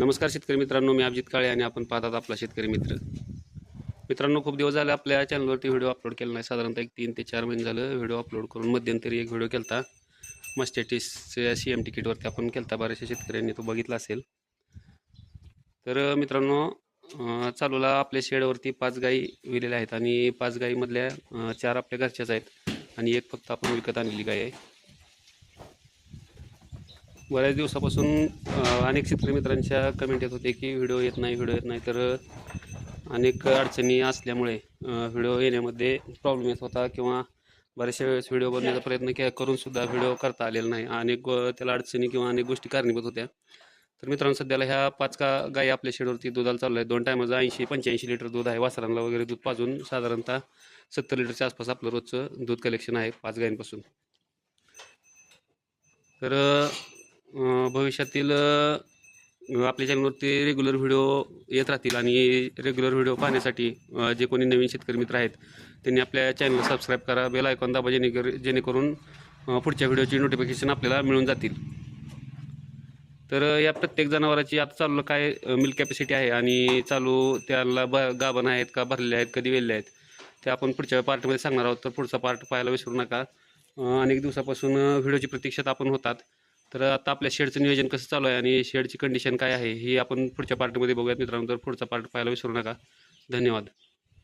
नमस्कार शेतकरी मित्रांनो मी अभिजित काळे आणि आपण पाहतात आपला शेतकरी मित्र. मित्रांनो खूप दिवस झाले आपल्या चॅनलवरती व्हिडिओ अपलोड केला नाही. साधारणतः एक तीन ते चार महिने झालं व्हिडिओ अपलोड करून मध्यंतरी एक व्हिडिओ केला मस्टेटिसच्या सी एम तिकीटवरती आपण केला बऱ्याचशा शेतकऱ्यांनी तो बघितला असेल. तर मित्रांनो चालूला आपल्या शेडवरती पाच गाई विलेल्या आहेत आणि पाच गाईमधल्या चार आपल्या घरच्याच आहेत आणि एक फक्त आपण विकत आणलेली गाय आहे. बऱ्याच दिवसापासून अनेक शेतकरी मित्रांच्या कमेंट येत होते की व्हिडिओ येत नाही व्हिडिओ येत नाही. तर अनेक अडचणी असल्यामुळे व्हिडिओ येण्यामध्ये प्रॉब्लेम येत होता किंवा बऱ्याचशा वेळेस व्हिडिओ बनवण्याचा प्रयत्न के करून सुद्धा व्हिडिओ करता आलेला नाही. अनेक त्याला अडचणी किंवा अनेक गोष्टी कारणीभूत होत्या. तर मित्रांनो सध्याला ह्या पाच का गायी आपल्या शेडवरती दुधाला चालू आहे दोन टायमाचं ऐंशी पंच्याऐंशी लिटर दूध आहे. वासरांना वगैरे दूध पाजून साधारणतः सत्तर लिटरच्या आसपास आपलं रोजचं दूध कलेक्शन आहे पाच गायींपासून तर भविष्यातील आपल्या चॅनलवरती रेग्युलर व्हिडिओ येत राहतील आणि रेग्युलर व्हिडिओ पाहण्यासाठी जे कोणी नवीन शेतकरी मित्र आहेत त्यांनी आपल्या चॅनल सबस्क्राईब करा बेल आयकॉन दाबा जेणेकर जेणेकरून पुढच्या व्हिडिओची नोटिफिकेशन आपल्याला मिळून जातील. तर या प्रत्येक जनावराची आता चालू काय मिल्क कॅपॅसिटी आहे आणि चालू त्याला ब गाभण आहेत का भरलेले आहेत कधी वेलेले आहेत ते आपण पुढच्या पार्टमध्ये सांगणार आहोत. तर पुढचा पार्ट पाहायला विसरू नका. अनेक दिवसापासून व्हिडिओची प्रतीक्षात आपण होतात. तर आता आपल्या शेडचं नियोजन कसं चालू आहे आणि शेडची कंडिशन काय आहे ही आपण पुढच्या पार्टमध्ये बघूयात मित्रांनो. तर पुढचा पार्ट पाहायला विसरू नका. धन्यवाद.